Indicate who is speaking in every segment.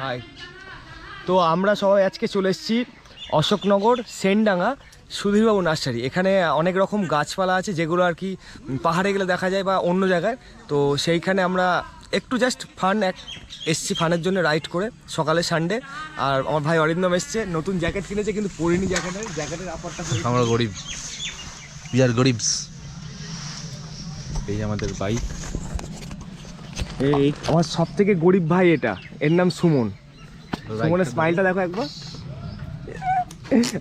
Speaker 1: High তো আমরা সবাই আজকে চলে এসেছি অশোকনগর, সেনডাঙ্গা, সুধীরবাবু নার্সারি। এখানে অনেক রকম গাছপালা আছে যেগুলো আর কি পাহাড়ে গেলে দেখা যায় বা অন্য জায়গায়। তো সেইখানে আমরা একটু জাস্ট ফান এক এসছি ফানের জন্য রাইড করে সকালে সানডে আর আমার ভাই অরিন্দম এসছে, নতুন জ্যাকেট কিনেছে কিন্তু পরিনি জ্যাকেটের জ্যাকেটের আপারটা
Speaker 2: আমরা গরিব। উই আর গরিবস। এই আমাদের বাইক
Speaker 1: এই আমার সব থেকে গরিব ভাই এটা। এর নাম সুমন। সুমনের স্মাইলটা দেখো একবার।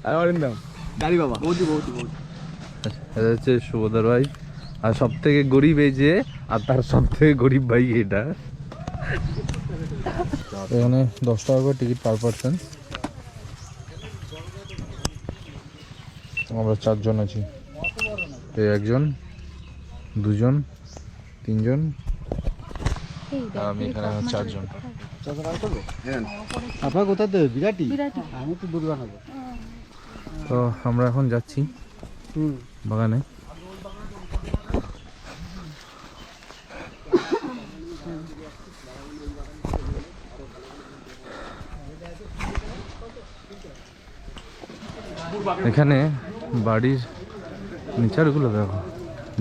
Speaker 1: আর অরিন্দম দাঁড়ি বাবা। বৌদি বৌদি বৌদি।
Speaker 2: এটা হচ্ছে সুবোধর ভাই। আর সব থেকে গরিব এই যে আর তার সব থেকে গরিব ভাই এটা। এখানে দশ টাকা করে টিকিট পার পার্সন আমরা চারজন আছি। এই একজন দুজন তিনজন। আমি এখানে চারজন।
Speaker 3: আপনার কোথায় তো বিরাটি? আমি তো দুর্গা নেব
Speaker 2: তো আমরা এখন যাচ্ছি বাগানে। এখানে বাড়ির নেচারগুলো দেখো।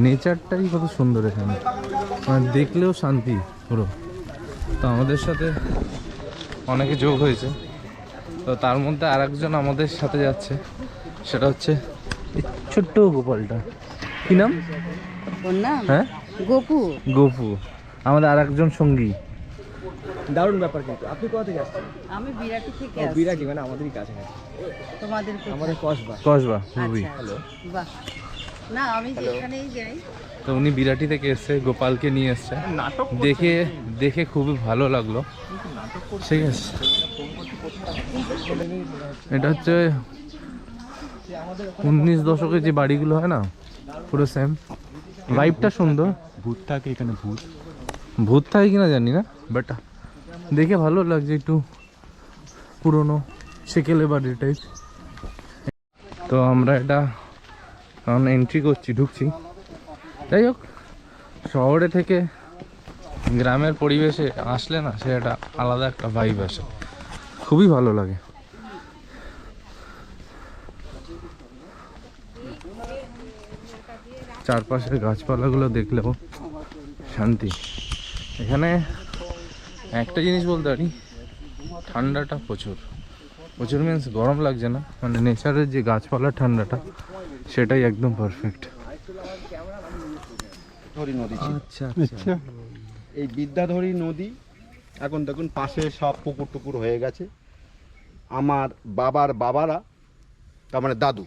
Speaker 2: নেচারটাই কত সুন্দর এখানে। মানে দেখলেও শান্তি পুরো। তো আমাদের সাথে অনেকে যোগ হয়েছে। তো তার মধ্যে আর একজন আমাদের সাথে যাচ্ছে। সেটা হচ্ছে ছোট্ট গোপালটা। কি নাম?
Speaker 4: ওর নাম?
Speaker 2: হ্যাঁ?
Speaker 4: গোপু।
Speaker 2: গোপু। আমাদের আর একজন সঙ্গী।
Speaker 1: দারুণ ব্যাপার কিন্তু। আপনি কোথা থেকে আসছেন?
Speaker 4: আমি বিরাটি থেকে আসছি।
Speaker 1: বিরাটি মানে আমাদেরই কাছাকাছি
Speaker 4: তোমাদের
Speaker 1: আমাদের কসবা।
Speaker 2: কসবা খুবই
Speaker 4: আচ্ছা, আচ্ছা। বাহ। না আমি যেখানেই যাই
Speaker 2: তো উনি বিরাটি থেকে এসছে গোপালকে নিয়ে এসছে। দেখে দেখে খুবই ভালো লাগল। ঠিক আছে। এটা হচ্ছে উনিশ দশকে যে বাড়িগুলো হয় না পুরো সেম ভাইবটা সুন্দর।
Speaker 3: ভূত থাকে এখানে ভূত।
Speaker 2: ভূত থাকে কিনা জানি না বাট দেখে ভালো লাগছে একটু পুরনো সেকেলে বাড়ি টাইপ তো আমরা এটা এখন এন্ট্রি করছি ঢুকছি। যাই হোক, শহরে থেকে গ্রামের পরিবেশে আসলে না সে একটা আলাদা একটা ভাইব আসে। খুবই ভালো লাগে। চারপাশের গাছপালাগুলো দেখলেও শান্তি। এখানে একটা জিনিস বলতে পারি, ঠান্ডাটা প্রচুর। প্রচুর মিন্স গরম লাগছে না মানে নেচারের যে গাছপালার ঠান্ডাটা, সেটাই একদম পারফেক্ট
Speaker 5: ধরি নদী ছিল।
Speaker 1: আচ্ছা
Speaker 3: আচ্ছা।
Speaker 5: এই বিদ্যাধরী নদী এখন দেখুন পাশে সব পুকুর টুকুর হয়ে গেছে। আমার বাবার বাবারা তার মানে দাদু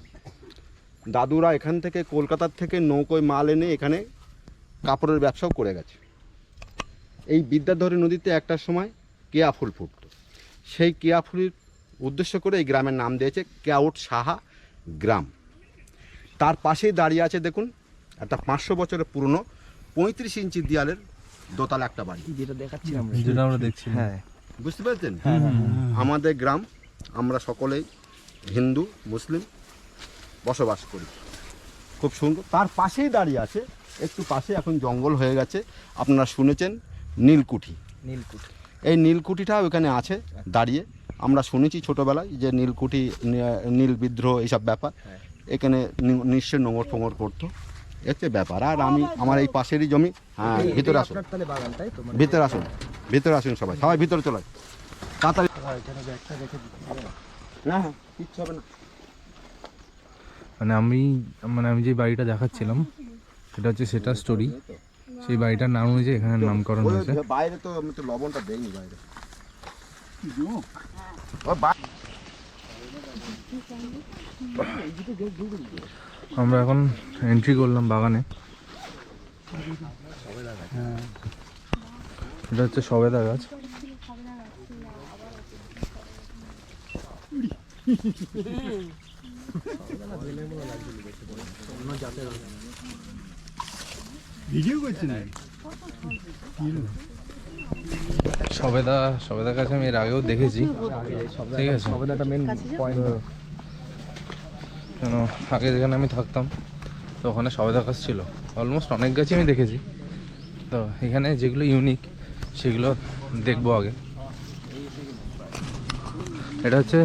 Speaker 5: দাদুরা এখান থেকে কলকাতার থেকে নৌকোয় মাল এনে এখানে কাপড়ের ব্যবসাও করে গেছে। এই বিদ্যাধরী নদীতে একটা সময় কেয়া ফুল ফুটতো। সেই কেয়া ফুলের উদ্দেশ্য করে এই গ্রামের নাম দিয়েছে কেয়াউট সাহা গ্রাম। তার পাশেই দাঁড়িয়ে আছে দেখুন একটা পাঁচশো বছরের পুরনো পঁয়ত্রিশ ইঞ্চি দেয়ালের দোতলা একটা বাড়ি।
Speaker 1: যেটা দেখাচ্ছিলাম
Speaker 2: যেটা আমরা দেখছি।
Speaker 1: হ্যাঁ।
Speaker 5: বুঝতে পেরেছেন? আমাদের গ্রাম আমরা সকলেই হিন্দু মুসলিম বসবাস করি। খুব সুন্দর। তার পাশেই দাঁড়িয়ে আছে একটু পাশে এখন জঙ্গল হয়ে গেছে। আপনারা শুনেছেন নীলকুঠি।
Speaker 1: নীলকুঠি।
Speaker 5: এই নীলকুঠিটাও এখানে আছে দাঁড়িয়ে। আমরা শুনেছি ছোটোবেলায় যে নীলকুঠি নীল বিদ্রোহ এইসব ব্যাপার। এখানে নিশ্চয় নোংর ফোঙর করতো এতে ব্যাপার। আর আমি আমার এই পাশেরই জমি হ্যাঁ ভিতরে আসুন।
Speaker 1: মানে
Speaker 5: ভিতরে আসুন ভিতরে আসুন সবাই। সবাই ভিতরে চলে। তাড়াতাড়ি।
Speaker 2: মানে আমি মানে আমি যে বাড়িটা দেখাচ্ছিলাম সেটা হচ্ছে সেটা স্টোরি সেই বাড়িটার নাম অনুযায়ী এখানে নামকরণ হয়েছে।
Speaker 5: বাইরে তো আমি তো লবণটা দেইনি বাইরে। ও বা-
Speaker 2: আমরা এখন এন্ট্রি করলাম বাগানে। এটা হচ্ছে সবেদা গাছ। সবেদা সবেদা গাছ আমি এর আগেও দেখেছি। ঠিক আছে?
Speaker 1: সবেদাটা মেন পয়েন্ট
Speaker 2: কেন? আগে যেখানে আমি থাকতাম তো ওখানে সবেদা গাছ ছিল। অলমোস্ট অনেক গাছই আমি দেখেছি। তো এখানে যেগুলো ইউনিক সেগুলো দেখব আগে। এটা হচ্ছে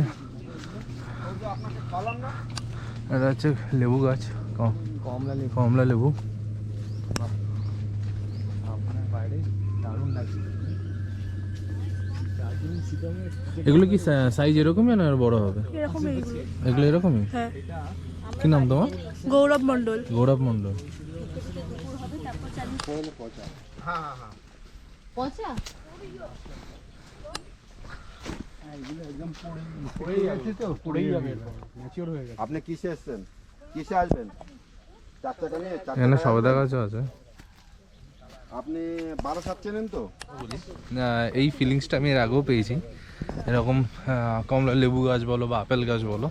Speaker 2: এটা হচ্ছে লেবু গাছ।
Speaker 1: কমলা লেবু।
Speaker 2: কমলা লেবু
Speaker 1: আপনার বাইরে দারুণ লাগছে দার্জিলিং শিলংয়ে
Speaker 2: এগুলো কি সাইজ এরকমই না আর বড় হবে?
Speaker 6: এগুলো।
Speaker 2: এগুলো এরকমই?
Speaker 6: হ্যাঁ।
Speaker 2: কি নাম তোমার?
Speaker 6: গৌরব মন্ডল
Speaker 2: গৌরব মণ্ডল।
Speaker 4: পচা?
Speaker 5: আপনি কিসে এসছেন? কিসে আসবেন? চার চাকা নিয়ে চাকা
Speaker 2: সবেদা আছে।
Speaker 5: আপনি বারো সাত চেনেন তো?
Speaker 2: না, এই ফিলিংসটা আমি এর আগেও পেয়েছি। এরকম কমলা লেবু গাছ বলো বা আপেল গাছ বলো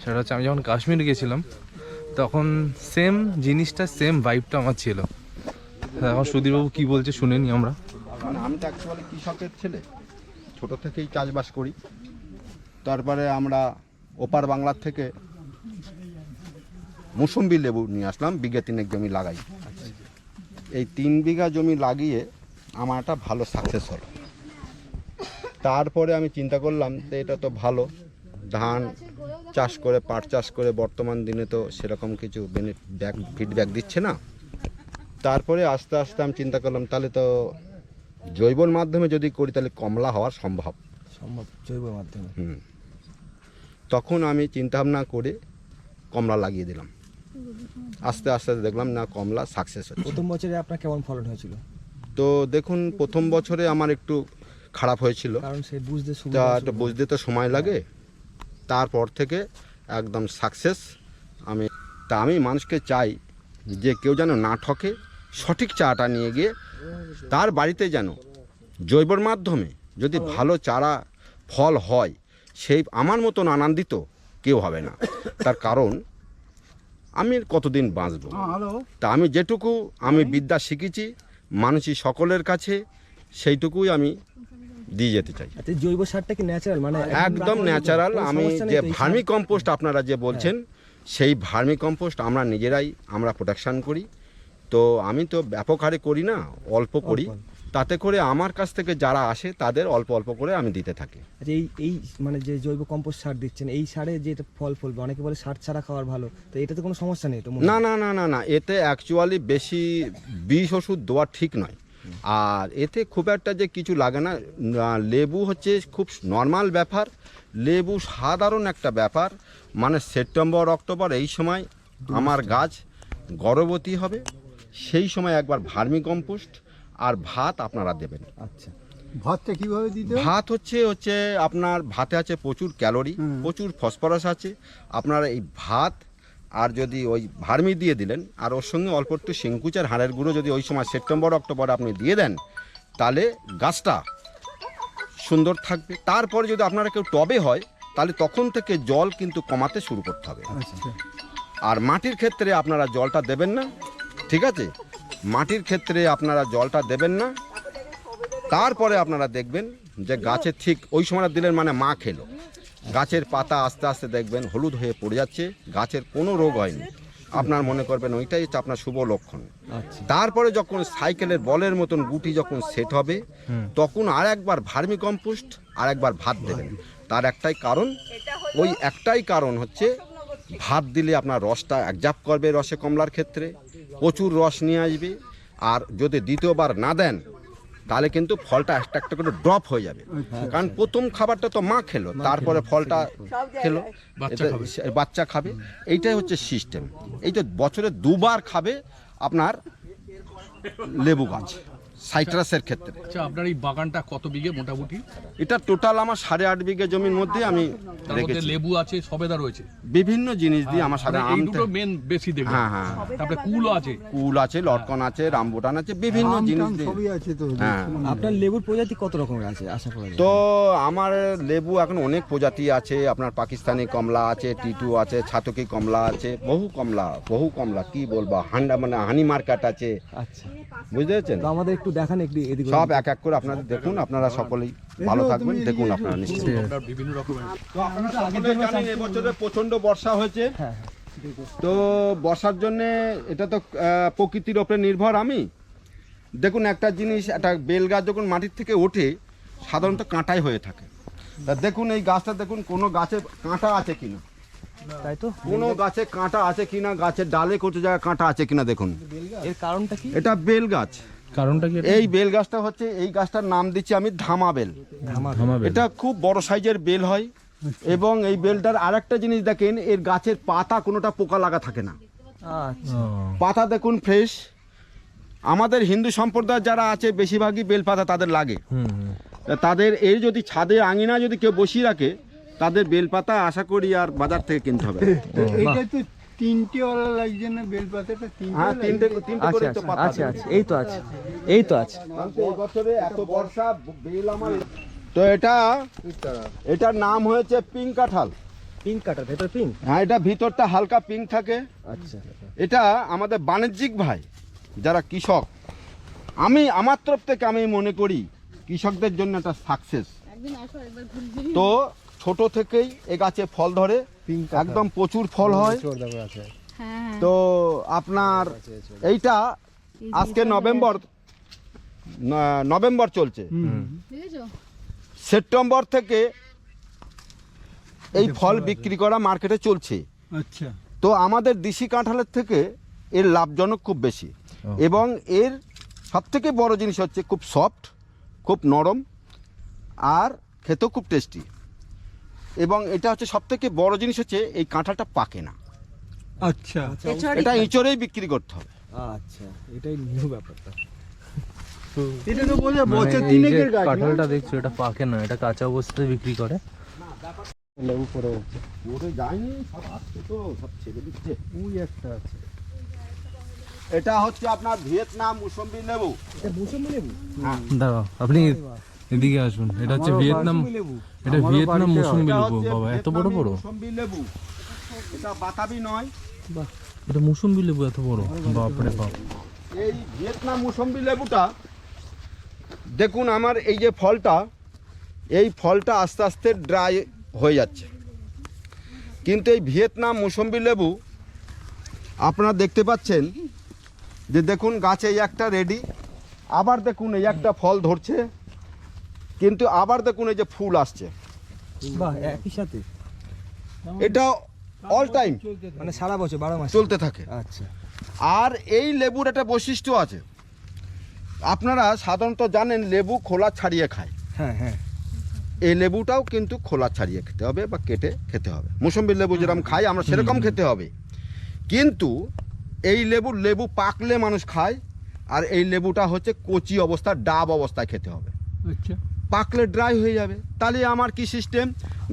Speaker 2: সেটা হচ্ছে আমি যখন কাশ্মীর গেছিলাম তখন সেম জিনিসটা সেম ভাইবটা আমার ছিল। এখন সুধীরবাবু কি বলছে শুনেনি আমরা।
Speaker 5: মানে আমি তো অ্যাকচুয়ালি কৃষকের ছেলে। ছোট থেকেই চাষবাস করি। তারপরে আমরা ওপার বাংলার থেকে মুসম্বি লেবু নিয়ে আসলাম বিঘা তিনেক জমি লাগাই। এই তিন বিঘা জমি লাগিয়ে আমার একটা ভালো সাকসেস হলো। তারপরে আমি চিন্তা করলাম যে এটা তো ভালো। ধান চাষ করে পাট চাষ করে বর্তমান দিনে তো সেরকম কিছু ব্যাক ফিডব্যাক দিচ্ছে না। তারপরে আস্তে আস্তে আমি চিন্তা করলাম তাহলে তো জৈবর মাধ্যমে যদি করি তাহলে কমলা হওয়া সম্ভব।
Speaker 1: সম্ভব জৈব মাধ্যমে।
Speaker 5: হুম। তখন আমি চিন্তাভাবনা করে কমলা লাগিয়ে দিলাম। আস্তে আস্তে দেখলাম না কমলা সাকসেস হচ্ছে।
Speaker 1: প্রথম বছরে আপনার কেমন ফলন হয়েছিল?
Speaker 5: তো দেখুন প্রথম বছরে আমার একটু খারাপ হয়েছিল।
Speaker 1: কারণ সে বুঝতে
Speaker 5: তা একটু বুঝতে তো সময় লাগে। তারপর থেকে একদম সাকসেস আমি তা আমি মানুষকে চাই যে কেউ যেন না ঠকে সঠিক চাটা নিয়ে গিয়ে তার বাড়িতে যেন জৈবর মাধ্যমে যদি ভালো চারা ফল হয় সেই আমার মতন আনন্দিত কেউ হবে না। তার কারণ আমি কতদিন বাঁচবো? তা আমি যেটুকু আমি বিদ্যা শিখেছি মানুষই সকলের কাছে সেইটুকুই আমি দিয়ে যেতে চাই।
Speaker 1: আচ্ছা জৈব সারটা কি ন্যাচারাল মানে
Speaker 5: একদম ন্যাচারাল আমি যে ভার্মি কম্পোস্ট আপনারা যে বলছেন সেই ভার্মি কম্পোস্ট আমরা নিজেরাই আমরা প্রোডাকশান করি। তো আমি তো ব্যাপক হারে করি না অল্প করি। তাতে করে আমার কাছ থেকে যারা আসে তাদের অল্প অল্প করে আমি দিতে থাকি।
Speaker 1: আচ্ছা এই এই মানে যে জৈব কম্পোস্ট সার দিচ্ছেন এই সারে যে এটা ফল ফলবে অনেকে বলে সার ছাড়া খাওয়ার ভালো তো এটাতে কোনো সমস্যা নেই তো
Speaker 5: না না না না না এতে অ্যাকচুয়ালি বেশি বিষ ওষুধ দেওয়া ঠিক নয়। আর এতে খুব একটা যে কিছু লাগে না না, লেবু হচ্ছে খুব নর্মাল ব্যাপার লেবু সাধারণ একটা ব্যাপার মানে সেপ্টেম্বর অক্টোবর এই সময় আমার গাছ গর্ভবতী হবে সেই সময় একবার ভার্মি কম্পোস্ট আর ভাত আপনারা দেবেন।
Speaker 1: আচ্ছা।
Speaker 3: ভাতটা কীভাবে দিতে
Speaker 5: ভাত হচ্ছে হচ্ছে আপনার ভাতে আছে প্রচুর ক্যালোরি প্রচুর ফসফরাস আছে। আপনার এই ভাত আর যদি ওই ভার্মি দিয়ে দিলেন আর ওর সঙ্গে অল্প একটু শিংকুচার হাড়ের গুঁড়ো যদি ওই সময় সেপ্টেম্বর অক্টোবর আপনি দিয়ে দেন তাহলে গাছটা সুন্দর থাকবে। তারপরে যদি আপনারা কেউ টবে হয় তাহলে তখন থেকে জল কিন্তু কমাতে শুরু করতে হবে। আর মাটির ক্ষেত্রে আপনারা জলটা দেবেন না ঠিক আছে? মাটির ক্ষেত্রে আপনারা জলটা দেবেন না। তারপরে আপনারা দেখবেন যে গাছের ঠিক ওই সময়টা দিলেন মানে মা খেলো। গাছের পাতা আস্তে আস্তে দেখবেন হলুদ হয়ে পড়ে যাচ্ছে গাছের কোনো রোগ হয়নি। আপনার মনে করবেন ওইটাই হচ্ছে আপনার শুভ লক্ষণ।
Speaker 1: আচ্ছা।
Speaker 5: তারপরে যখন সাইকেলের বলের মতন গুটি যখন সেট হবে তখন আর একবার ভার্মি কম্পোস্ট আর একবার ভাত দেবেন। তার একটাই কারণ ওই একটাই কারণ হচ্ছে ভাত দিলে আপনার রসটা একজাপ করবে রসে কমলার ক্ষেত্রে। প্রচুর রস নিয়ে আসবে। আর যদি দ্বিতীয়বার না দেন তাহলে কিন্তু ফলটা একটা একটা করে ড্রপ হয়ে যাবে। কারণ প্রথম খাবারটা তো মা খেলো তারপরে ফলটা খেলো। বাচ্চা খাবে। এইটাই হচ্ছে সিস্টেম এই তো বছরে দুবার খাবে আপনার লেবু গাছ। সাইট্রাসের ক্ষেত্রে।
Speaker 7: আচ্ছা আপনার এই বাগানটা কত বিঘে মোটামুটি?
Speaker 5: এটা টোটাল আমার সাড়ে আট বিঘে জমির মধ্যে আমি
Speaker 7: তার মধ্যে
Speaker 5: রেখেছি।
Speaker 7: লেবু আছে সবেদা রয়েছে।
Speaker 5: বিভিন্ন জিনিস দিয়ে আমার সাথে
Speaker 7: মানে এই
Speaker 5: আম
Speaker 7: দুটো মেন বেশি দেখবেন
Speaker 5: হ্যাঁ হ্যাঁ।
Speaker 7: তারপরে কুলও আছে।
Speaker 5: কুল আছে লটকন আছে রামবুটান আছে বিভিন্ন জিনিস দিয়ে।
Speaker 3: সবই আছে তো
Speaker 5: হ্যাঁ।
Speaker 1: আপনার লেবুর প্রজাতি কত রকমের আছে আশা করা যায়?
Speaker 5: তো আমার লেবু এখন অনেক প্রজাতি আছে আপনার পাকিস্তানি কমলা আছে টিটু আছে ছাতকি কমলা আছে বহু কমলা বহু কমলা কি বলব হান্ডা মানে হানি মার্কেট আছে।
Speaker 1: আচ্ছা।
Speaker 5: বুঝতে পেরেছেন?
Speaker 1: তো আমাদের একটু দেখান একটু এদিকে
Speaker 5: সব এক এক করে আপনারা দেখুন আপনারা সকলেই ভালো থাকবেন দেখুন আপনারা নিশ্চয়ই
Speaker 7: বিভিন্ন রকমের
Speaker 5: তো আপনারা সকলেই জানেন এবছরে প্রচণ্ড বর্ষা হয়েছে।
Speaker 1: হ্যাঁ
Speaker 5: তো বর্ষার জন্য এটা তো প্রকৃতির ওপরে নির্ভর আমি। দেখুন একটা জিনিস একটা বেল গাছ যখন মাটির থেকে ওঠে সাধারণত কাঁটাই হয়ে থাকে। তা দেখুন এই গাছটা দেখুন কোনো গাছে কাঁটা আছে কিনা।
Speaker 1: তাই তো?
Speaker 5: কোনো গাছে? কাঁটা আছে কিনা গাছের ডালে কোথাও জায়গায় কাঁটা আছে কিনা দেখুন।
Speaker 1: এর কারণটা কি?
Speaker 5: এটা বেল গাছ।
Speaker 2: কারণটা কি
Speaker 5: এই বেল গাছটা হচ্ছে এই গাছটার নাম দিচ্ছি আমি ধামা বেল এটা খুব বড় সাইজের বেল হয় এবং এই বেলটার আরেকটা জিনিস দেখেন এর গাছের পাতা কোনোটা পোকা লাগা থাকে না।
Speaker 1: আচ্ছা।
Speaker 5: পাতা দেখুন ফ্রেশ। আমাদের হিন্দু সম্প্রদায় যারা আছে বেশিরভাগই বেল পাতা তাদের লাগে। তাদের এই যদি ছাদে আঙিনা যদি কেউ বসিয়ে রাখে তাদের বেলপাতা আশা করি আর বাজার থেকে কিনতে হবে।
Speaker 3: তিনটে ওলা লাগছে না বেলপাতাটা তিনটে
Speaker 5: হ্যাঁ তিনটে তিনটে
Speaker 1: আচ্ছা
Speaker 5: করে তো
Speaker 1: আচ্ছা
Speaker 5: পাতা
Speaker 1: আচ্ছা। আচ্ছা এই তো আছে এই তো আছে।
Speaker 5: এই বছরে এত বর্ষা বেল আমার তো এটা এটার নাম হয়েছে পিঙ্ক কাঁঠাল।
Speaker 1: পিঙ্ক কাটার ভেতর পিঙ্ক?
Speaker 5: হ্যাঁ এটা ভিতরটা হালকা পিঙ্ক থাকে।
Speaker 1: আচ্ছা।
Speaker 5: এটা আমাদের বাণিজ্যিক ভাই যারা কৃষক। আমি আমার তরফ থেকে আমি মনে করি কৃষকদের জন্য একটা সাকসেস তো ছোট থেকেই এ গাছে ফল ধরে। একদম প্রচুর ফল হয়। তো আপনার এইটা আজকে নভেম্বর নভেম্বর চলছে। সেপ্টেম্বর থেকে এই ফল বিক্রি করা মার্কেটে চলছে।
Speaker 3: আচ্ছা।
Speaker 5: তো আমাদের দেশি কাঁঠালের থেকে এর লাভজনক খুব বেশি। এবং এর সবথেকে বড় জিনিস হচ্ছে খুব সফট খুব নরম আর খেতেও খুব টেস্টি। এবং এটা হচ্ছে সব থেকে বড় জিনিস হচ্ছে এই কাঁঠালটা পাকে না।
Speaker 3: আচ্ছা।
Speaker 4: এছাড়া
Speaker 5: এটা ইঁচড়েই বিক্রি করতে হবে।
Speaker 1: আচ্ছা এটাই নিউ ব্যাপারটা।
Speaker 3: এটা তো বোঝা
Speaker 2: মানে
Speaker 3: বছর তিনেকের গাছ না?
Speaker 2: কাঁঠালটা দেখছ এটা পাকে না এটা কাঁচা অবস্থায় বিক্রি করে।
Speaker 5: ওরে যায়নি সব আসছে তো সব ছেড়ে দিচ্ছে।
Speaker 3: ওই একটা আছে।
Speaker 5: এটা হচ্ছে আপনার ভিয়েতনাম মুসম্বি লেবু।
Speaker 1: এটা মৌসুমি লেবু?
Speaker 5: হ্যাঁ
Speaker 2: দাঁড়াও আপনি এদিকে আসুন এটা হচ্ছে ভিয়েতনাম এটা ভিয়েতনাম মৌসুমি লেবু বাবা এত বড় বড়?
Speaker 5: মুসম্বি লেবু। এটা বাতাবি নয়।
Speaker 2: এটা মৌসুমি লেবু এত বড়? বাপরে বাপ।
Speaker 5: এই ভিয়েতনাম মুসম্বি লেবুটা দেখুন আমার এই যে ফলটা এই ফলটা আস্তে আস্তে ড্রাই হয়ে যাচ্ছে। কিন্তু এই ভিয়েতনাম মুসম্বি লেবু আপনারা দেখতে পাচ্ছেন যে দেখুন গাছে এই একটা রেডি আবার দেখুন এই একটা ফল ধরছে। কিন্তু আবার দেখুন এই যে ফুল আসছে।
Speaker 1: বাহ একই সাথে।
Speaker 5: এটা অল টাইম
Speaker 1: মানে সারা বছর বারো মাস।
Speaker 5: চলতে থাকে।
Speaker 1: আচ্ছা।
Speaker 5: আর এই লেবুর একটা বৈশিষ্ট্য আছে। আপনারা সাধারণত জানেন লেবু খোলা ছাড়িয়ে খায়।
Speaker 1: হ্যাঁ হ্যাঁ।
Speaker 5: এই লেবুটাও কিন্তু খোলা ছাড়িয়ে খেতে হবে বা কেটে খেতে হবে। মুসম্বি লেবু যেরকম খাই আমরা সেরকম খেতে হবে। কিন্তু এই লেবু লেবু পাকলে মানুষ খায় আর এই লেবুটা হচ্ছে কচি অবস্থা ডাব অবস্থায় খেতে হবে।
Speaker 3: আচ্ছা।
Speaker 5: পাকলে ড্রাই হয়ে যাবে। তাহলে আমার কি সিস্টেম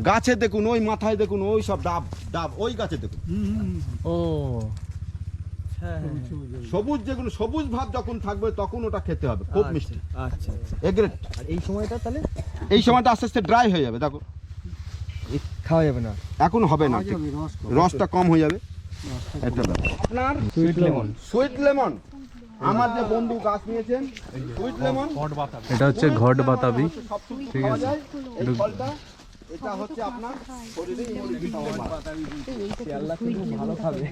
Speaker 5: গাছে দেখুন ওই মাথায় দেখুন ওই সব ডাব ডাব ওই গাছে দেখুন।
Speaker 3: হুম, হুম, হুম।
Speaker 2: ও।
Speaker 1: হ্যাঁ
Speaker 5: সবুজ যেগুলো সবুজ ভাব যখন থাকবে তখন ওটা খেতে হবে। খুব মিষ্টি।
Speaker 1: আচ্ছা। আচ্ছা
Speaker 5: এগ্রেট
Speaker 1: এই সময়টা তাহলে?
Speaker 5: এই সময়টা আস্তে আস্তে ড্রাই হয়ে যাবে দেখো।
Speaker 1: খাওয়া যাবে না?
Speaker 5: এখন হবে না রসটা কম হয়ে যাবে। এটা আপনার?
Speaker 1: সুইট লেমন
Speaker 5: সুইট লেমন আমার যে বন্ধু গাছ নিয়েছেন সুইট লেমন
Speaker 2: এটা হচ্ছে ঘট বাতাবি। ঠিক আছে।
Speaker 5: এটা হচ্ছে আপনার শরীরে।
Speaker 1: ভালো খাবে।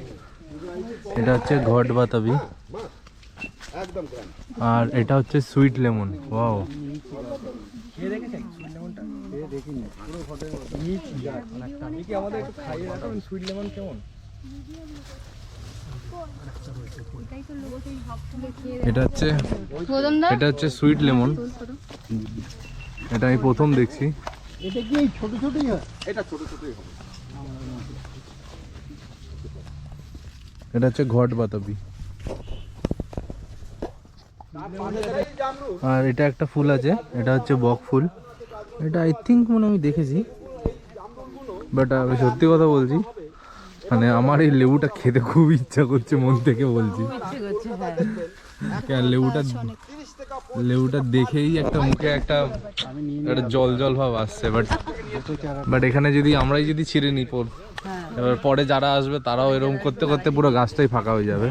Speaker 2: এটা হচ্ছে ঘট বাতাবি।
Speaker 5: একদম
Speaker 2: আর এটা হচ্ছে সুইট লেমন। ওয়াও।
Speaker 1: খেয়ে দেখেছেন সুইট লেমনটা? খেয়ে দেখিনি? পুরো ফটো অনেকটা আপনি কি আমাদের একটু খাইয়ে দেখাবেন সুইট লেমন কেমন?
Speaker 2: এটা হচ্ছে এটা হচ্ছে সুইট লেমন এটা আমি প্রথম দেখছি।
Speaker 3: এটা কি ছোট ছোটই হয়?
Speaker 5: এটা ছোট ছোটই হবে।
Speaker 2: এটা হচ্ছে ঘট বাতাবি। আর এটা একটা ফুল আছে এটা হচ্ছে বক ফুল। এটা আই থিঙ্ক মনে আমি দেখেছি বাট আমি সত্যি কথা বলছি মানে আমার এই লেবুটা খেতে খুব ইচ্ছা করছে মন থেকে বলছি।
Speaker 4: হ্যাঁ।
Speaker 2: লেবুটা লেবুটা দেখেই একটা মুখে একটা একটা জল জল ভাব আসছে বাট বাট এখানে যদি আমরাই যদি ছিঁড়ে নিই পর এবার পরে যারা আসবে তারাও এরকম করতে করতে পুরো গাছটাই ফাঁকা হয়ে যাবে।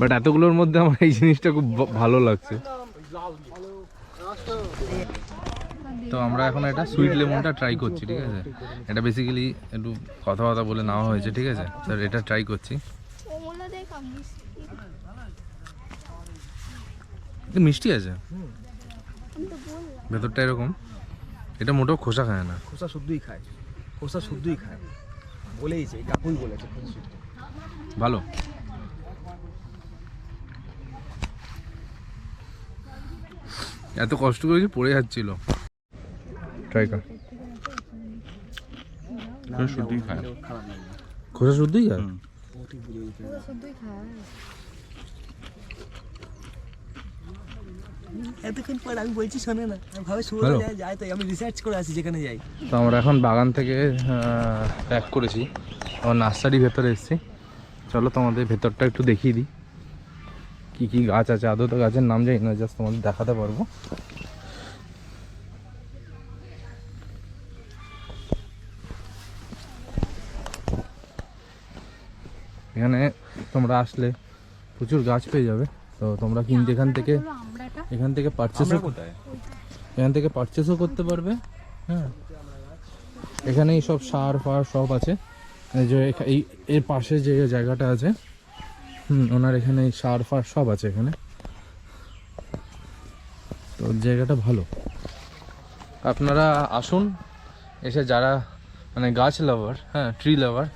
Speaker 2: বাট এতগুলোর মধ্যে আমার এই জিনিসটা খুব ভালো লাগছে। তো আমরা এখন এটা সুইট লেমনটা ট্রাই করছি ঠিক আছে? এটা বেসিক্যালি একটু কথা কথাবার্তা বলে নেওয়া হয়েছে ঠিক আছে? স্যার এটা ট্রাই করছি।
Speaker 6: মিষ্টি
Speaker 2: আছে? ভেতরটা এরকম। এটা মোটেও খোসা খায় না।
Speaker 1: খোসা শুদ্ধই খায়। খোসা শুদ্ধই খায়। বলেইছে কাকুই বলেছে
Speaker 2: ভালো। এত কষ্ট করেছি পড়ে যাচ্ছিল? ট্রাই কর
Speaker 7: শুদ্ধই খায়
Speaker 2: খোসা শুদ্ধই খায়
Speaker 6: শুধুই খায়
Speaker 1: এতক্ষণ পর আমি বলছি শোনে না। আমি ভাবে শুরু? যায় যায় তাই আমি রিসার্চ করে আসি যেখানে যাই।
Speaker 2: তো আমরা এখন বাগান থেকে প্যাক করেছি। আমার নার্সারি ভেতরে এসেছি। চলো তোমাদের ভেতরটা একটু দেখিয়ে দিই। কী কী গাছ আছে? আদৌ তো গাছের নাম জানি না জাস্ট তোমাদের দেখাতে পারব। এখানে তোমরা আসলে প্রচুর গাছ পেয়ে যাবে। তো তোমরা কিন্তু এখান থেকে এখান থেকে পারচেসও এখান থেকে পারচেসও করতে পারবে হ্যাঁ। এখানেই সব সার ফার সব আছে। যে এই এর পাশে যে জায়গাটা আছে হুম ওনার এখানে সার ফার সব আছে এখানে। তো জায়গাটা ভালো। আপনারা আসুন এসে যারা মানে গাছ লাভার হ্যাঁ ট্রি লাভার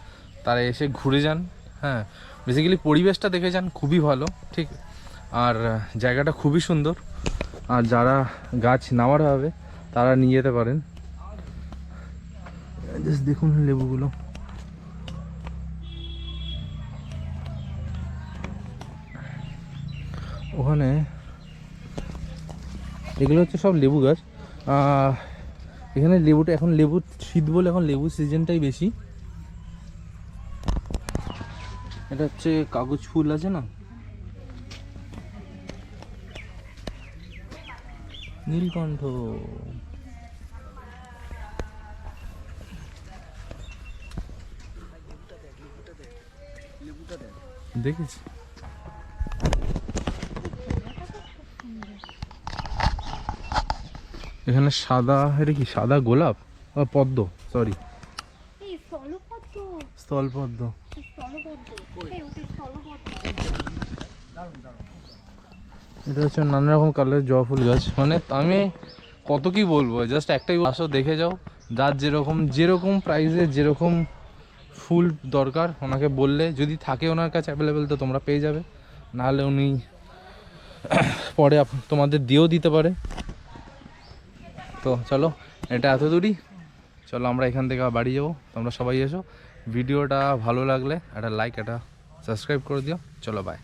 Speaker 2: তারা এসে ঘুরে যান। হ্যাঁ বেসিক্যালি পরিবেশটা দেখে যান, খুবই ভালো, ঠিক? আর জায়গাটা খুবই সুন্দর। আর যারা গাছ নামার হবে, তারা নিয়ে যেতে পারেন। জাস্ট দেখুন লেবুগুলো। ওখানে এগুলো হচ্ছে সব লেবু গাছ। এখানে লেবুটা এখন লেবু শীত বলে এখন লেবু সিজনটাই বেশি। এটা হচ্ছে কাগজ ফুল আছে না? নীলকণ্ঠ। দেখেছি। এখানে সাদা এটা কি সাদা গোলাপ? পদ্ম সরি
Speaker 6: এই স্থলপদ্ম
Speaker 2: স্থলপদ্ম
Speaker 6: স্থলপদ্ম এই ওটা স্থলপদ্ম
Speaker 2: এটা হচ্ছে নানা রকম কালারের জবা ফুল গাছ। মানে আমি কত কি বলব জাস্ট একটাই আসো দেখে যাও, যার যেরকম যেরকম প্রাইসে যেরকম ফুল দরকার, ওনাকে বললে, যদি থাকে ওনার কাছে অ্যাভেলেবেল তো তোমরা পেয়ে যাবে। নাহলে উনি পরে তোমাদের দিয়েও দিতে পারে। তো চলো, এটা এত দূরই চলো, আমরা এখান থেকে বাড়ি যাব, তোমরা সবাই এসো। ভিডিওটা ভালো লাগলে একটা লাইক একটা সাবস্ক্রাইব করে দিও। চলো বাই